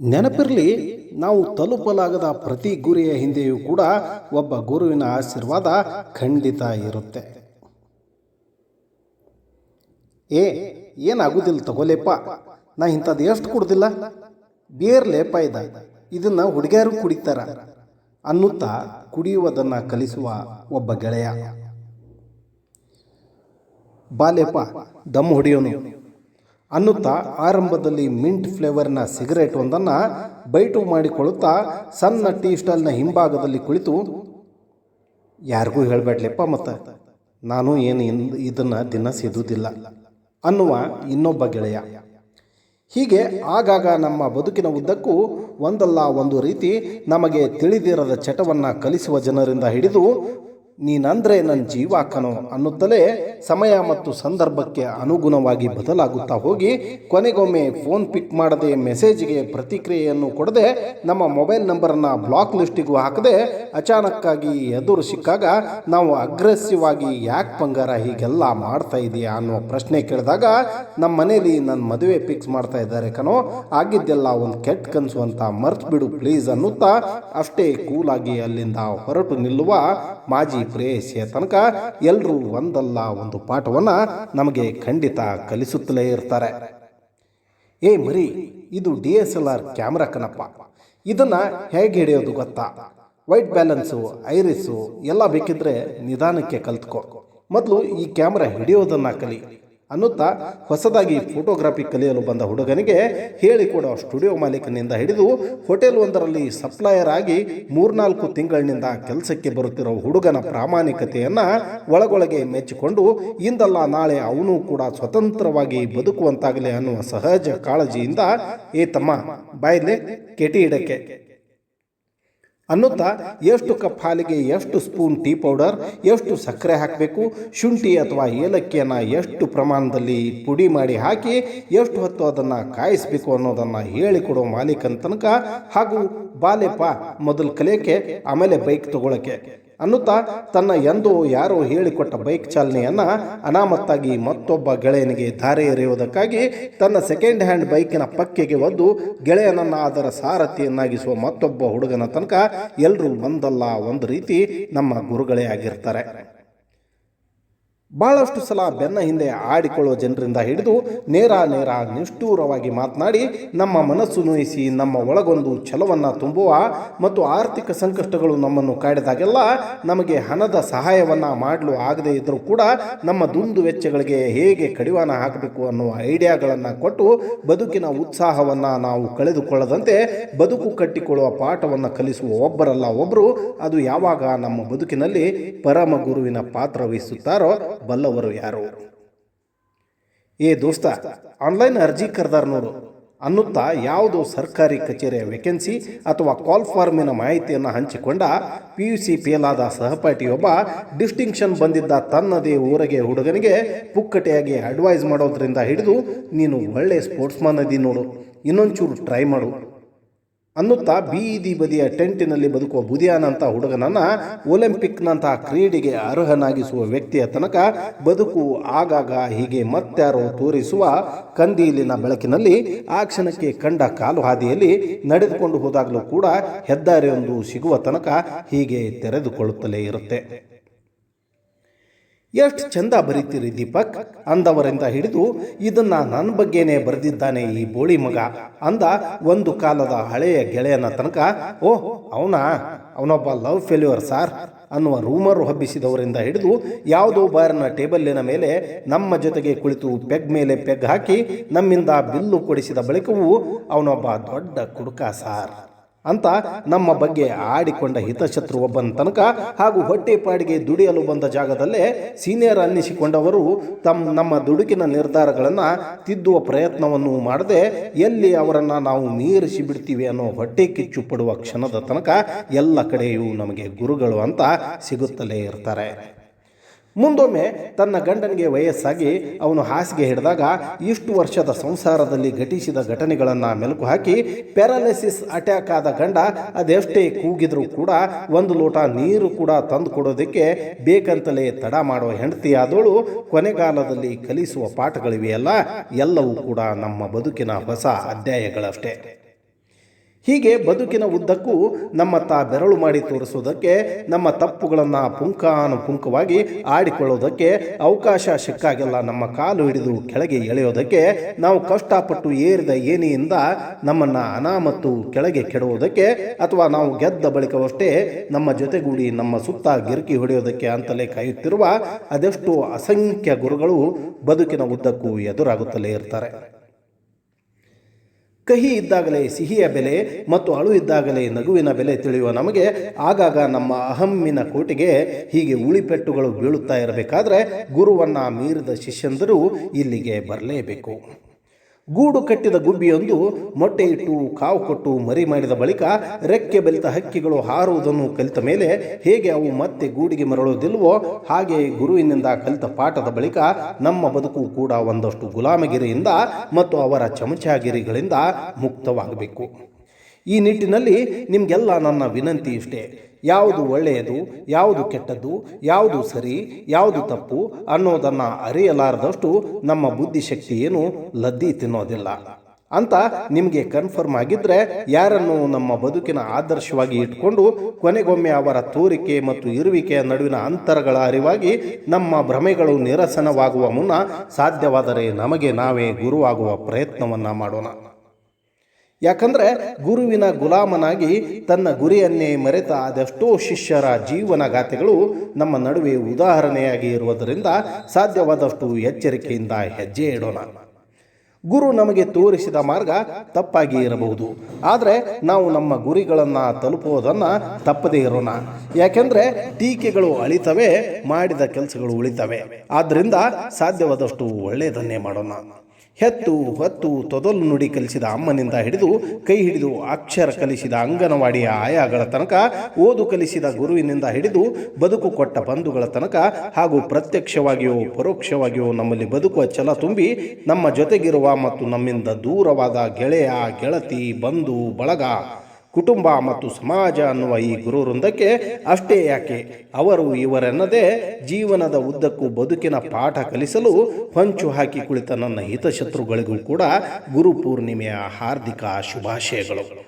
ನೆನಪಿರಲಿ, ನಾವು ತಲುಪಲಾಗದ ಪ್ರತಿ ಗುರಿಯ ಹಿಂದೆಯೂ ಕೂಡ ಒಬ್ಬ ಗುರುವಿನ ಆಶೀರ್ವಾದ ಖಂಡಿತ ಇರುತ್ತೆ. ಏ, ಏನಾಗುದಿಲ್ಲ ತಗೋಲೇಪ್ಪ ನಾ ಇಂಥದ್ದು ಎಷ್ಟು ಕುಡ್ದಿಲ್ಲ? ಬೇರ್ಲೇಪ ಇದ. ಇದನ್ನು ಹುಡುಗಿಯರು ಕುಡಿತಾರ. ಅನ್ನುತ್ತಾ ಕುಡಿಯುವುದನ್ನು ಕಲಿಸುವ ಒಬ್ಬ ಗೆಳೆಯ. ಬಾಲೇಪ ದಮ್ ಹೊಡೆಯೋನು. ಅನ್ನುತ್ತಾ ಆರಂಭದಲ್ಲಿ ಮಿಂಟ್ ಫ್ಲೇವರ್ನ ಸಿಗರೇಟ್ ಒಂದನ್ನು ಬೈಟು ಮಾಡಿಕೊಳ್ಳುತ್ತಾ ಸಣ್ಣ ಟೀ ಸ್ಟಾಲ್ನ ಹಿಂಭಾಗದಲ್ಲಿ ಕುಳಿತು, ಯಾರಿಗೂ ಹೇಳಬೇಡ್ಲಿಪ್ಪ ಮತ್ತು, ನಾನು ಏನು ಇದನ್ನ ದಿನ ಸಿದುವುದಿಲ್ಲ ಅನ್ನುವ ಇನ್ನೊಬ್ಬ ಗೆಳೆಯ. ಹೀಗೆ ಆಗಾಗ ನಮ್ಮ ಬದುಕಿನ ಉದ್ದಕ್ಕೂ ಒಂದಲ್ಲ ಒಂದು ರೀತಿ ನಮಗೆ ತಿಳಿದಿರದ ಚಟವನ್ನು ಕಲಿಸುವ ಜನರಿಂದ ಹಿಡಿದು ನೀನಂದ್ರೆ ನನ್ನ ಜೀವ ಅನ್ನುತ್ತಲೇ ಸಮಯ ಮತ್ತು ಸಂದರ್ಭಕ್ಕೆ ಅನುಗುಣವಾಗಿ ಬದಲಾಗುತ್ತಾ ಹೋಗಿ ಕೊನೆಗೊಮ್ಮೆ ಫೋನ್ ಪಿಕ್ ಮಾಡದೆ ಮೆಸೇಜ್ಗೆ ಪ್ರತಿಕ್ರಿಯೆಯನ್ನು ಕೊಡದೆ ನಮ್ಮ ಮೊಬೈಲ್ ನಂಬರನ್ನು ಬ್ಲಾಕ್ ಲಿಸ್ಟಿಗೂ ಹಾಕದೆ ಅಚಾನಕ್ಕಾಗಿ ಎದುರು ಸಿಕ್ಕಾಗ ನಾವು ಅಗ್ರೆಸಿವ್ ಆಗಿ ಯಾಕೆ ಬಂಗಾರ ಹೀಗೆಲ್ಲ ಮಾಡ್ತಾ ಇದೆಯಾ ಅನ್ನೋ ಪ್ರಶ್ನೆ ಕೇಳಿದಾಗ ನಮ್ಮ ಮನೇಲಿ ನನ್ನ ಮದುವೆ ಫಿಕ್ಸ್ ಮಾಡ್ತಾ ಇದ್ದಾರೆ ಕಣೋ, ಆಗಿದ್ದೆಲ್ಲ ಒಂದು ಕೆಟ್ಟ ಕನಸು ಅಂತ ಮರ್ತು ಬಿಡು ಪ್ಲೀಸ್ ಅನ್ನುತ್ತಾ ಅಷ್ಟೇ ಕೂಲಾಗಿ ಅಲ್ಲಿಂದ ಹೊರಟು ನಿಲ್ಲುವ ಮಾಜಿ ಪ್ರೇಯಸಿಯ ತನಕ ಎಲ್ಲರೂ ಒಂದಲ್ಲ ಒಂದು ಪಾಠವನ್ನು ನಮಗೆ ಖಂಡಿತ ಕಲಿಸುತ್ತಲೇ ಇರ್ತಾರೆ. ಏ ಮರಿ, ಇದು D S L R camera ಕಣಪ್ಪ. ಇದನ್ನು ಹೇಗೆ ಹಿಡಿಯೋದು ಗೊತ್ತಾ? ವೈಟ್ ಬ್ಯಾಲೆನ್ಸು, ಐರಿಸು ಎಲ್ಲ ಬೇಕಿದ್ರೆ ನಿಧಾನಕ್ಕೆ ಕಲ್ತ್ಕೋ. ಮೊದಲು ಈ ಕ್ಯಾಮ್ರಾ ಹಿಡಿಯೋದನ್ನು ಕಲಿ. ಅನ್ನುತ್ತಾ ಹೊಸದಾಗಿ ಫೋಟೋಗ್ರಾಫಿ ಕಲಿಯಲು ಬಂದ ಹುಡುಗನಿಗೆ ಹೇಳಿಕೊಡೋ ಸ್ಟುಡಿಯೋ ಮಾಲೀಕನಿಂದ ಹಿಡಿದು ಹೋಟೆಲ್ ಒಂದರಲ್ಲಿ ಸಪ್ಲೈಯರ್ ಆಗಿ ಮೂರ್ನಾಲ್ಕು ತಿಂಗಳಿನಿಂದ ಕೆಲಸಕ್ಕೆ ಬರುತ್ತಿರುವ ಹುಡುಗನ ಪ್ರಾಮಾಣಿಕತೆಯನ್ನು ಒಳಗೊಳಗೆ ಮೆಚ್ಚಿಕೊಂಡು ಇಂದಲ್ಲ ನಾಳೆ ಅವನು ಕೂಡ ಸ್ವತಂತ್ರವಾಗಿ ಬದುಕುವಂತಾಗಲಿ ಅನ್ನುವ ಸಹಜ ಕಾಳಜಿಯಿಂದ, ಏ ತಮ್ಮ ಕೆಟಿ ಇಡಕ್ಕೆ. ಅನ್ನುತ್ತಾ ಎಷ್ಟು ಕಪ್ ಹಾಲಿಗೆ ಎಷ್ಟು ಸ್ಪೂನ್ ಟೀ ಪೌಡರ್, ಎಷ್ಟು ಸಕ್ಕರೆ ಹಾಕಬೇಕು, ಶುಂಠಿ ಅಥವಾ ಏಲಕ್ಕಿಯನ್ನು ಎಷ್ಟು ಪ್ರಮಾಣದಲ್ಲಿ ಪುಡಿ ಮಾಡಿ ಹಾಕಿ ಎಷ್ಟು ಹೊತ್ತು ಅದನ್ನು ಕಾಯಿಸಬೇಕು ಅನ್ನೋದನ್ನು ಹೇಳಿಕೊಡೋ ಮಾಲೀಕನ ತನಕ ಹಾಗೂ ಬಾಲೆಪ್ಪ ಮೊದಲು ಕಲಿಯೋಕ್ಕೆ ಆಮೇಲೆ ಬೈಕ್ ತಗೊಳಕ್ಕೆ. ಅನ್ನುತ್ತಾ ತನ್ನ ಎಂದು ಯಾರೋ ಹೇಳಿಕೊಟ್ಟ ಬೈಕ್ ಚಾಲನೆಯನ್ನು ಅನಾಮತ್ತಾಗಿ ಮತ್ತೊಬ್ಬ ಗೆಳೆಯನಿಗೆ ಧಾರೆ ಎರೆಯುವುದಕ್ಕಾಗಿ ತನ್ನ ಸೆಕೆಂಡ್ ಹ್ಯಾಂಡ್ ಬೈಕಿನ ಪಕ್ಕೆಗೆ ಒದ್ದು ಗೆಳೆಯನನ್ನು ಅದರ ಸಾರಥಿಯನ್ನಾಗಿಸುವ ಮತ್ತೊಬ್ಬ ಹುಡುಗನ ತನಕ ಎಲ್ಲರೂ ಒಂದಲ್ಲ ಒಂದು ರೀತಿ ನಮ್ಮ ಗುರುಗಳೇ ಆಗಿರ್ತಾರೆ. ಬಹಳಷ್ಟು ಸಲ ಬೆನ್ನ ಹಿಂದೆ ಆಡಿಕೊಳ್ಳುವ ಜನರಿಂದ ಹಿಡಿದು ನೇರ ನೇರ ನಿಷ್ಠೂರವಾಗಿ ಮಾತನಾಡಿ ನಮ್ಮ ಮನಸ್ಸು ನೋಯಿಸಿ ನಮ್ಮ ಒಳಗೊಂದು ಛಲವನ್ನು ತುಂಬುವ ಮತ್ತು ಆರ್ಥಿಕ ಸಂಕಷ್ಟಗಳು ನಮ್ಮನ್ನು ಕಾಡಿದಾಗೆಲ್ಲ ನಮಗೆ ಹಣದ ಸಹಾಯವನ್ನು ಮಾಡಲು ಆಗದೇ ಇದ್ದರೂ ಕೂಡ ನಮ್ಮ ದುಂದು ವೆಚ್ಚಗಳಿಗೆ ಹೇಗೆ ಕಡಿವಾಣ ಹಾಕಬೇಕು ಅನ್ನುವ ಐಡಿಯಾಗಳನ್ನು ಕೊಟ್ಟು ಬದುಕಿನ ಉತ್ಸಾಹವನ್ನು ನಾವು ಕಳೆದುಕೊಳ್ಳದಂತೆ ಬದುಕು ಕಟ್ಟಿಕೊಳ್ಳುವ ಪಾಠವನ್ನು ಕಲಿಸುವ ಒಬ್ಬರಲ್ಲ ಒಬ್ಬರು ಅದು ಯಾವಾಗ ನಮ್ಮ ಬದುಕಿನಲ್ಲಿ ಪರಮ ಗುರುವಿನ ಪಾತ್ರ ವಹಿಸುತ್ತಾರೋ ಬಲ್ಲವರು ಯಾರು? ಏ ದೋಸ್ತ ಆನ್ಲೈನ್ ಅರ್ಜಿ ಕರೆದಾರ ನೋಡು ಅನ್ನುತ್ತಾ ಯಾವುದೋ ಸರ್ಕಾರಿ ಕಚೇರಿಯ ವೇಕೆನ್ಸಿ ಅಥವಾ ಕಾಲ್ ಫಾರ್ಮಿನ ಮಾಹಿತಿಯನ್ನು ಹಂಚಿಕೊಂಡ ಪಿ ಯು ಸಿ ಫೇಲಾದ ಸಹಪಾಠಿಯೊಬ್ಬ ಡಿಸ್ಟಿಂಕ್ಷನ್ ಬಂದಿದ್ದ ತನ್ನದೇ ಊರಿಗೆ ಹುಡುಗನಿಗೆ ಪುಕ್ಕಟೆಯಾಗಿ ಅಡ್ವೈಸ್ ಮಾಡೋದ್ರಿಂದ ಹಿಡಿದು ನೀನು ಒಳ್ಳೆ ಸ್ಪೋರ್ಟ್ಸ್ಮನ್ ಅದಿ ನೋಡು, ಇನ್ನೊಂಚೂರು ಟ್ರೈ ಮಾಡು. ಅನ್ನುತ್ತಾ ಬೀದಿ ಬದಿಯ ಟೆಂಟಿನಲ್ಲಿ ಬದುಕುವ ಬುದಿಯಾನಂಥ ಹುಡುಗನನ್ನು ಒಲಿಂಪಿಕ್ನಂತಹ ಕ್ರೀಡೆಗೆ ಅರ್ಹನಾಗಿಸುವ ವ್ಯಕ್ತಿಯ ತನಕ ಬದುಕು ಆಗಾಗ ಹೀಗೆ ಮತ್ತಾರೋ ತೋರಿಸುವ ಕಂದೀಲಿನ ಬೆಳಕಿನಲ್ಲಿ ಆ ಕ್ಷಣಕ್ಕೆ ಕಂಡ ಕಾಲು ಹಾದಿಯಲ್ಲಿ ನಡೆದುಕೊಂಡು ಹೋದಾಗಲೂ ಕೂಡ ಹೆದ್ದಾರಿಯೊಂದು ಸಿಗುವ ತನಕ ಹೀಗೆ ತೆರೆದುಕೊಳ್ಳುತ್ತಲೇ ಇರುತ್ತೆ. ಎಷ್ಟು ಚಂದ ಬರೀತೀರಿ ದೀಪಕ್? ಅಂದವರಿಂದ ಹಿಡಿದು, ಇದನ್ನ ನನ್ನ ಬಗ್ಗೆನೇ ಬರೆದಿದ್ದಾನೆ ಈ ಬೋಳಿ ಮಗ. ಅಂದ ಒಂದು ಕಾಲದ ಹಳೆಯ ಗೆಳೆಯನ ತನಕ, ಓ, ಅವನಾ, ಅವನೊಬ್ಬ ಲವ್ ಫೇಲ್ಯೂರ್ ಸಾರ್ ಅನ್ನುವ ರೂಮರು ಹಬ್ಬಿಸಿದವರಿಂದ ಹಿಡಿದು, ಯಾವುದೋ ಬಾರಿನ ಟೇಬಲ್ಲಿನ ಮೇಲೆ ನಮ್ಮ ಜೊತೆಗೆ ಕುಳಿತು ಪೆಗ್ ಮೇಲೆ ಪೆಗ್ ಹಾಕಿ, ನಮ್ಮಿಂದ ಬಿಲ್ಲು ಕೊಡಿಸಿದ ಬಳಿಕವೂ ಅವನೊಬ್ಬ ದೊಡ್ಡ ಕುಡುಕ ಸಾರ್. ಅಂತ ನಮ್ಮ ಬಗ್ಗೆ ಆಡಿಕೊಂಡ ಹಿತಶತ್ರು ಒಬ್ಬನ ತನಕ ಹಾಗೂ ಹೊಟ್ಟೆಪಾಡಿಗೆ ದುಡಿಯಲು ಬಂದ ಜಾಗದಲ್ಲೇ ಸೀನಿಯರ್ ಅನ್ನಿಸಿಕೊಂಡವರು ತಮ್ಮ ನಮ್ಮ ದುಡುಕಿನ ನಿರ್ಧಾರಗಳನ್ನು ತಿದ್ದುವ ಪ್ರಯತ್ನವನ್ನು ಮಾಡದೆ ಎಲ್ಲಿ ಅವರನ್ನು ನಾವು ಮೀರಿಸಿ ಬಿಡ್ತೀವಿ ಅನ್ನೋ ಹೊಟ್ಟೆ ಕಿಚ್ಚು ಪಡುವ ಕ್ಷಣದ ತನಕ ಎಲ್ಲ ಕಡೆಯೂ ನಮಗೆ ಗುರುಗಳು ಅಂತ ಸಿಗುತ್ತಲೇ ಇರ್ತಾರೆ. ಮುಂದೊಮ್ಮೆ ತನ್ನ ಗಂಡನಿಗೆ ವಯಸ್ಸಾಗಿ ಅವನು ಹಾಸಿಗೆ ಹಿಡಿದಾಗ ಇಷ್ಟು ವರ್ಷದ ಸಂಸಾರದಲ್ಲಿ ಘಟಿಸಿದ ಘಟನೆಗಳನ್ನು ಮೆಲುಕು ಹಾಕಿ ಪ್ಯಾರಾಲಿಸಿಸ್ ಅಟ್ಯಾಕ್ ಆದ ಗಂಡ ಅದೆಷ್ಟೇ ಕೂಗಿದರೂ ಕೂಡ ಒಂದು ಲೋಟ ನೀರು ಕೂಡ ತಂದು ಕೊಡೋದಕ್ಕೆ ಬೇಕಂತಲೇ ತಡ ಮಾಡುವ ಹೆಂಡತಿಯಾದವಳು ಕೊನೆಗಾಲದಲ್ಲಿ ಕಲಿಸುವ ಪಾಠಗಳಿವೆಯಲ್ಲ, ಎಲ್ಲವೂ ಕೂಡ ನಮ್ಮ ಬದುಕಿನ ಹೊಸ ಅಧ್ಯಾಯಗಳಷ್ಟೇ. ಹೀಗೆ ಬದುಕಿನ ಉದ್ದಕ್ಕೂ ನಮ್ಮ ತಾ ಬೆರಳು ಮಾಡಿ ತೋರಿಸುವುದಕ್ಕೆ, ನಮ್ಮ ತಪ್ಪುಗಳನ್ನು ಪುಂಖಾನುಪುಂಖವಾಗಿ ಆಡಿಕೊಳ್ಳೋದಕ್ಕೆ ಅವಕಾಶ ಸಿಕ್ಕಾಗೆಲ್ಲ ನಮ್ಮ ಕಾಲು ಹಿಡಿದು ಕೆಳಗೆ ಎಳೆಯೋದಕ್ಕೆ ನಾವು ಕಷ್ಟಪಟ್ಟು ಏರಿದ ಏನಿಯಿಂದ ನಮ್ಮನ್ನು ಅನಾಮತ್ತು ಕೆಳಗೆ ಕೆಡುವುದಕ್ಕೆ ಅಥವಾ ನಾವು ಗೆದ್ದ ಬಳಿಕವಷ್ಟೇ ನಮ್ಮ ಜೊತೆಗೂಡಿ ನಮ್ಮ ಸುತ್ತ ಗಿರುಕಿ ಹೊಡೆಯೋದಕ್ಕೆ ಅಂತಲೇ ಕಾಯುತ್ತಿರುವ ಅದೆಷ್ಟು ಅಸಂಖ್ಯ ಗುರುಗಳು ಬದುಕಿನ ಉದ್ದಕ್ಕೂ ಎದುರಾಗುತ್ತಲೇ ಇರ್ತಾರೆ. ಕಹಿ ಇದ್ದಾಗಲೇ ಸಿಹಿಯ ಬೆಲೆ ಮತ್ತು ಅಳು ಇದ್ದಾಗಲೇ ನಗುವಿನ ಬೆಲೆ ತಿಳಿಯುವ ನಮಗೆ, ಆಗಾಗ ನಮ್ಮ ಅಹಮ್ಮಿನ ಕೋಟೆಗೆ ಹೀಗೆ ಉಳಿಪೆಟ್ಟುಗಳು ಬೀಳುತ್ತಾ ಇರಬೇಕಾದ್ರೆ ಗುರುವನ್ನ ಮೀರಿದ ಶಿಷ್ಯಂದರು ಇಲ್ಲಿಗೆ ಬರಲೇಬೇಕು. ಗೂಡು ಕಟ್ಟಿದ ಗುಬ್ಬಿಯೊಂದು ಮೊಟ್ಟೆ ಇಟ್ಟು ಕಾವು ಕೊಟ್ಟು ಮರಿ ಮಾಡಿದ ಬಳಿಕ ರೆಕ್ಕೆ ಬಲಿತ ಹಕ್ಕಿಗಳು ಹಾರುವುದನ್ನು ಕಲಿತ ಮೇಲೆ ಹೇಗೆ ಅವು ಮತ್ತೆ ಗೂಡಿಗೆ ಮರಳೋದಿಲ್ವೋ ಹಾಗೆ ಗುರುವಿನಿಂದ ಕಲಿತ ಪಾಠದ ಬಳಿಕ ನಮ್ಮ ಬದುಕು ಕೂಡ ಒಂದಷ್ಟು ಗುಲಾಮಗಿರಿಯಿಂದ ಮತ್ತು ಅವರ ಚಮಚಾಗಿರಿಗಳಿಂದ ಮುಕ್ತವಾಗಬೇಕು. ಈ ನಿಟ್ಟಿನಲ್ಲಿ ನಿಮಗೆಲ್ಲ ನನ್ನ ವಿನಂತಿ ಇಷ್ಟೇ. ಯಾವುದು ಒಳ್ಳೆಯದು, ಯಾವುದು ಕೆಟ್ಟದ್ದು, ಯಾವುದು ಸರಿ, ಯಾವುದು ತಪ್ಪು ಅನ್ನೋದನ್ನು ಅರಿಯಲಾರದಷ್ಟು ನಮ್ಮ ಬುದ್ಧಿಶಕ್ತಿ ಏನು ಲದ್ದಿ ತಿನ್ನೋದಿಲ್ಲ. ಅಂತ ನಿಮಗೆ ಕನ್ಫರ್ಮ್ ಆಗಿದ್ರೆ ಯಾರನ್ನು ನಮ್ಮ ಬದುಕಿನ ಆದರ್ಶವಾಗಿ ಇಟ್ಕೊಂಡು ಕೊನೆಗೊಮ್ಮೆ ಅವರ ತೋರಿಕೆ ಮತ್ತು ಇರುವಿಕೆಯ ನಡುವಿನ ಅಂತರಗಳ ಅರಿವಾಗಿ ನಮ್ಮ ಭ್ರಮೆಗಳು ನಿರಸನವಾಗುವ ಮುನ್ನ ಸಾಧ್ಯವಾದರೆ ನಮಗೆ ನಾವೇ ಗುರುವಾಗುವ ಪ್ರಯತ್ನವನ್ನು ಮಾಡೋಣ. ಯಾಕಂದ್ರೆ ಗುರುವಿನ ಗುಲಾಮನಾಗಿ ತನ್ನ ಗುರಿಯನ್ನೇ ಮರೆತ ಅದೆಷ್ಟೋ ಶಿಷ್ಯರ ಜೀವನ ಗಾಥೆಗಳು ನಮ್ಮ ನಡುವೆ ಉದಾಹರಣೆಯಾಗಿ ಇರುವುದರಿಂದ ಸಾಧ್ಯವಾದಷ್ಟು ಎಚ್ಚರಿಕೆಯಿಂದ ಹೆಜ್ಜೆ ಇಡೋಣ. ಗುರು ನಮಗೆ ತೋರಿಸಿದ ಮಾರ್ಗ ತಪ್ಪಾಗಿ ಇರಬಹುದು. ಆದರೆ ನಾವು ನಮ್ಮ ಗುರಿಗಳನ್ನು ತಲುಪುವುದನ್ನು ತಪ್ಪದೇ ಇರೋಣ. ಯಾಕೆಂದರೆ ಟೀಕೆಗಳು ಅಳಿತವೆ, ಮಾಡಿದ ಕೆಲಸಗಳು ಉಳಿತವೆ. ಆದ್ದರಿಂದ ಸಾಧ್ಯವಾದಷ್ಟು ಒಳ್ಳೆಯದನ್ನೇ ಮಾಡೋಣ. ಹೆತ್ತು ಹೊತ್ತು ತೊದಲು ನುಡಿ ಕಲಿಸಿದ ಅಮ್ಮನಿಂದ ಹಿಡಿದು ಕೈ ಹಿಡಿದು ಅಕ್ಷರ ಕಲಿಸಿದ ಅಂಗನವಾಡಿಯ ಆಯಾಗಳ ತನಕ, ಓದು ಕಲಿಸಿದ ಗುರುವಿನಿಂದ ಹಿಡಿದು ಬದುಕು ಕೊಟ್ಟ ಬಂಧುಗಳ ತನಕ ಹಾಗೂ ಪ್ರತ್ಯಕ್ಷವಾಗಿಯೋ ಪರೋಕ್ಷವಾಗಿಯೋ ನಮ್ಮಲ್ಲಿ ಬದುಕುವ ಛಲ ತುಂಬಿ ನಮ್ಮ ಜೊತೆಗಿರುವ ಮತ್ತು ನಮ್ಮಿಂದ ದೂರವಾದ ಗೆಳೆಯ, ಗೆಳತಿ, ಬಂಧು, ಬಳಗ ಕುಟುಂಬ ಮತ್ತು ಸಮಾಜ ಅನ್ನುವ ಈ ಗುರು ವೃಂದಕ್ಕೆ ಅಷ್ಟೇ ಯಾಕೆ? ಅವರು ಇವರೆನ್ನದೇ ಜೀವನದ ಉದ್ದಕ್ಕೂ ಬದುಕಿನ ಪಾಠ ಕಲಿಸಲು ಹೊಂಚು ಹಾಕಿ ಕುಳಿತ ನನ್ನ ಹಿತಶತ್ರುಗಳಿಗೂ ಕೂಡ ಗುರು ಪೂರ್ಣಿಮೆಯ ಹಾರ್ದಿಕ ಶುಭಾಶಯಗಳು.